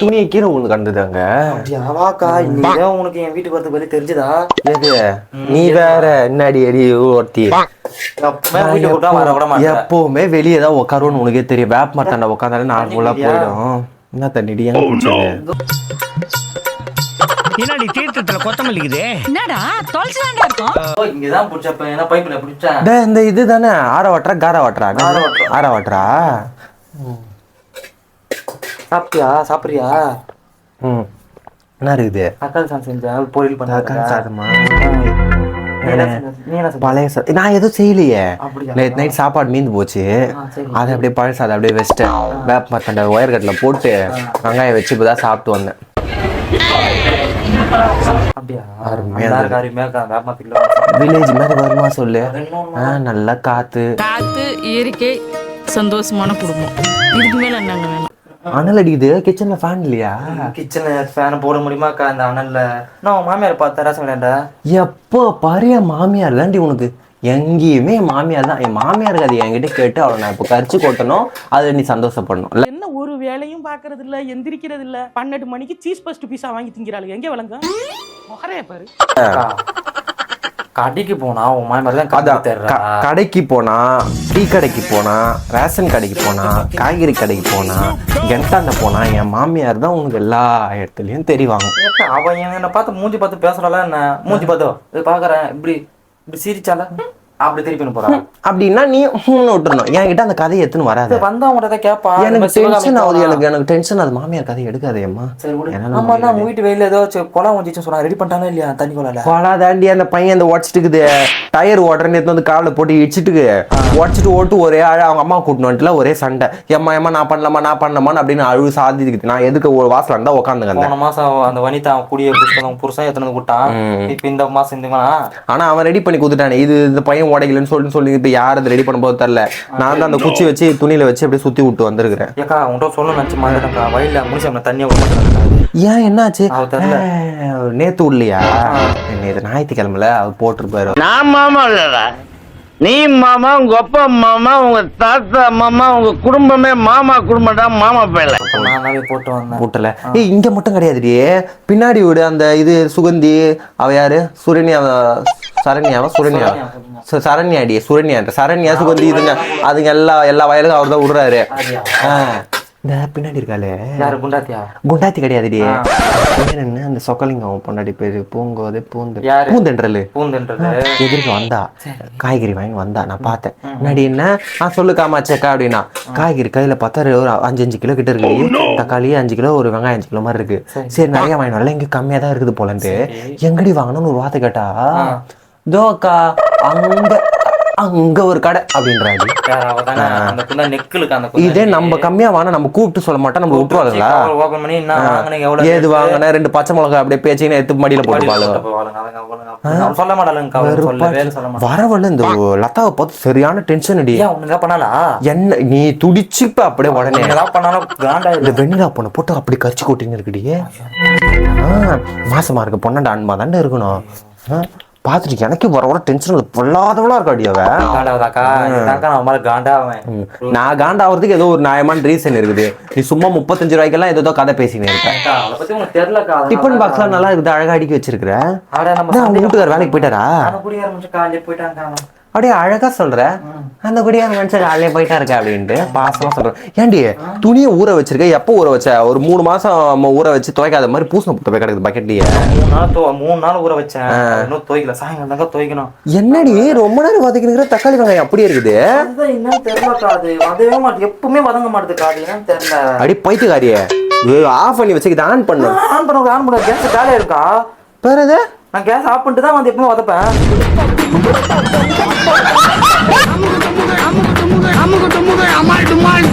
துணியை கீழே ஒண்ணு கண்டுதாங்க? இன்னைக்கு உனக்கு என் வீட்டுக்கு வரதுக்கு வழி தெரிஞ்சுதா? எது? நீ வேற என்னடி அடி ஒருத்தி எப்பவுமே வெளியே தான் உட்காருவோன்னு உனக்கே தெரியும். வேப்ப மரத்தாண்ட உட்காந்தாலே நார்மலா போயிடும். என்ன தண்ணிடி எங்க குடிச்சது? என்னடி தீர்த்தத்துல கொத்தமல்லிக்குது? என்னடா தொலைச்சுதான்டா இருக்கும். இங்கதான் பிடிச்சப்ப ஏன்னா பைப்ல பிடிச்சேன். டேய், இந்த இது தானே ஆற வாட்டரா கார வாட்டரா. ஆற வாட்டரா சாப்பிட்டியா? சாப்பிடுறியா? ம். என்ன இருக்குது? தக்காளி சாதம் செஞ்சேன். பொரியல் தக்காளி பண்ண சாதமா? என்ன செஞ்ச? பழைய சா- நான் எதுவும் செய்யலையே? நேற்று நைட் சாப்பாடு மீந்து போச்சு. அதை அப்படியே பழைய சாதம் அப்படியே வச்சிட்டேன். வேப்ப மரத்தாண்ட ஒயர் கட்டில் போட்டு வெங்காயம் வச்சு இப்பதான் சாப்பிட்டு வந்தேன். வில்லேஜ் மாதிரி வருமா சொல்லு? நல்லா காத்து. காத்து இயற்கை சந்தோஷமான குடும்பம். இதுக்கு மேல என்னங்க அனல் அடிக்குது. கிச்சன்ல ஃபேன் இல்லையா? கிச்சன்ல ஃபேன் போட முடியுமாக்கா இந்த அனல்ல? நான் உன் மாமியார் பார்த்தா ரசம் விளையாண்டா எப்போ பாரு என் மாமியார் தாண்டி உனக்கு. எங்கேயுமே என் மாமியார் தான். என் மாமியாருக்கு அது என்கிட்ட கேட்டு அவளை நான் இப்போ கரிச்சு கொட்டணும். அதை நீ சந்தோஷப்படணும். என்ன ஒரு வேலையும் பார்க்கறது இல்ல எந்திரிக்கிறது இல்ல பன்னெண்டு மணிக்கு சீஸ் ஃபர்ஸ்ட் பீஸா வாங்கி திங்கிறாளுங்க. எங்க விளங்க முகரைய பாரு. அக்கா, கடைக்கு போனா உன் மாமியார் தான் அதான் கடைக்கு போனா டீ கடைக்கு போனா ரேஷன் கடைக்கு போனா காய்கறி கடைக்கு போனா கெண்டாண்ட போனா என் மாமியார் தான் உனக்கு எல்லா இடத்துலயும் தெரிவாங்க. ஏக்கா, அவ என்ன பார்த்து மூஞ்சி பார்த்து பேசுறாளா என்ன? மூஞ்சி பார்த்தோ இது பாக்குறேன் இப்படி இப்படி சிரிச்சால அப்படி திருப்பி போறா அப்படின்னா நீ ஹூன்னு விட்டுறணும். என்கிட்ட அந்த கதையை எடுத்துன்னு வராது. வந்தா தான் இந்த எனக்கு டென்ஷன் ஆகுது. எனக்கு எனக்கு டென்ஷன் ஆகுது. மாமியார் கதை எடுக்காதேம்மா சரி ஆமா தான் வீட்டு வெயில ஏதோ குளம் வந்துச்சுன்னு சொன்னா ரெடி பண்ணிட்டானே இல்லையா? தண்ணி குழால கொலா தாண்டி அந்த பையன் அந்த உடச்சிட்டுக்குது டயர் ஓடுறேன்னு எடுத்து வந்து காலில் போட்டு இடிச்சிட்டுக்கு உடச்சிட்டு ஓட்டு ஒரே அழ அவங்க அம்மா வந்துட்டுல ஒரே சண்டை. ஏம்மா ஏம்மா நான் பண்ணலாமா நான் பண்ணலாமான்னு அப்படின்னு அழுவு சாதிக்குது நான் எதுக்கு ஒரு வாசல் இருந்தா உட்காந்துங்க போன மாசம் அந்த வனிதா குடிய புடிச்சவங்க புருஷன் எத்தனை கூட்டான் இப்ப இந்த மாசம் இந்த ஆனா அவன் ரெடி பண்ணி கொடுத்துட்டானே. இது இந்த பையன் உடைக்கலன்னு சொல்லி சொல்லி இப்ப யார் அதை ரெடி பண்ண போது தெரியல. நான் தான் அந்த குச்சி வச்சு துணியில வச்சு அப்படியே சுத்தி விட்டு வந்திருக்கிறேன். ஏக்கா உன்கிட்ட சொல்ல நினைச்சு மாட்டேன்க்கா வயல்ல முடிச்சு தண்ணியை விட மாட்டேன் ஏன் என்னாச்சு? நேத்து இல்லையா நேத்து ஞாயிற்றுக்கிழமைல அவர் போட்டிருப்பாரு. நான் மாமா இல்லடா. நீ மாமா உங்க அப்பா மாமா உங்க தாத்தா மாமா உங்க குடும்பமே மாமா குடும்பம்டா மாமா பேல போட்டு வந்தேன். போட்டல. ஏய் இங்க மட்டும் கிடையாதுடி. பின்னாடி விடு அந்த இது சுகந்தி அவ யாரு? சுரண்யா சரண்யாவா? சுரண்யா ச- சரண்யாடி சுரண்யான்ற சரண்யா சுகந்தி இதுங்க அதுங்க எல்லா எல்லா வயலுக்கும் அவர் தான் விடுறாரு இந்த பின்னாடி இருக்காளே. யாரு குண்டாத்தியா? குண்டாத்தி கிடையாதுடி. என்ன அந்த சொக்கலிங்கம் பொண்டாடி பேரு பூங்கோது பூந்து? பூந்தென்றலு. பூந்துன்றது எதிர்க்க வந்தா. காய்கறி வாங்கி வந்தா நான் பார்த்தேன். முன்னாடி என்ன? ஆ சொல்லு காமாச்சக்கா அப்படின்னா. காய்கறி கையில பார்த்தா ஒரு அஞ்சு அஞ்சு கிலோ கிட்ட இருக்கு. தக்காளி அஞ்சு கிலோ ஒரு வெங்காயம் அஞ்சு கிலோ மாதிரி இருக்கு. சரி. நிறைய வாங்கி வரல இங்க கம்மியா தான் இருக்குது போலன்ட்டு. எங்கடி வாங்கணும்னு ஒரு வார்த்தை கேட்டா தோக்கா அங்க அங்க ஒரு கடை தானே குண்டா இதே நம்ம கம்மியா வாங்க நம்ம கூப்பிட்டு சொல்ல மாட்டோம் நம்ம விட்டுருவாங்களா ஏது வாங்கின ரெண்டு பச்சை மிளகா அப்படியே பேச்சின்னு எடுத்து மடியில மாட்டான் வரவல்ல இந்த லதாவை பார்த்து சரியான டென்ஷன் அடி. என்ன நீ துடிச்சுப்ப அப்படியே உடனே. பண்ணாலும் காண்டா இந்த வெண்ணிலா பொண்ணை போட்டு அப்படி கரிச்சு கொட்டின்னு இருக்குடியே மாசமா இருக்க பொண்ணாண்ட அன்பா தாண்டா இருக்கணும் பார்த்துட்டு எனக்கு வர வர டென்ஷன் பொல்லாதவளா மேல காண்டா அவன்? ம். நான் காண்டாவதுக்கு ஏதோ ஒரு நியாயமான ரீசன் இருக்குது. நீ சும்மா முப்பத்தஞ்சு ரூபாய்க்கெல்லாம் ஏதோ கதை பேசினே இருக்க. டிஃபன் பாக்ஸ்லாம் நல்லா இருக்குது அழகா அடுக்கி வச்சிருக்கிற. வீட்டுக்கார வேலைக்கு போயிட்டாரா? போயிட்டாங்க. அப்படியே அழகா சொல்ற. அந்த குடியார மனுஷன் காலையில போயிட்டா இருக்க அப்படின்ட்டு பாசமா சொல்றேன் ஏண்டி துணியை ஊற வச்சிருக்க எப்போ ஊற வச்ச? ஒரு மூணு மாசம் ஊற வச்சு துவைக்காத மாதிரி பூசண புத்த போய் கிடக்குது பக்கெட்லயே மூணு நாள் தோ மூணு நாள் ஊற வச்சேன். இன்னும் துவைக்கல. சாயங்காலம் தாங்க துவைக்கணும். என்னடி ரொம்ப நேரம் வதக்கினுக்கிற தக்காளி வெங்காயம் அப்படியே இருக்குது. என்னன்னு தெரியலக்கா அது வதவே மாட்டேது எப்பவுமே வதங்க மாட்டேதுக்கா அது என்னன்னு தெரியல. அடி பைத்துக்காரியே ஆஃப் பண்ணி வச்சுக்கிது ஆன் பண்ணு. ஆன் பண்ண. ஆன் பண்ண. கேஸ் காலியா இருக்கா? எது? நான் கேஸ் ஆஃப் பண்ணிட்டு தான் வந்து எப்பவுமே வதப்பேன் அமுகு டுமுகு அமுகு டுமுகு அமால் டுமால்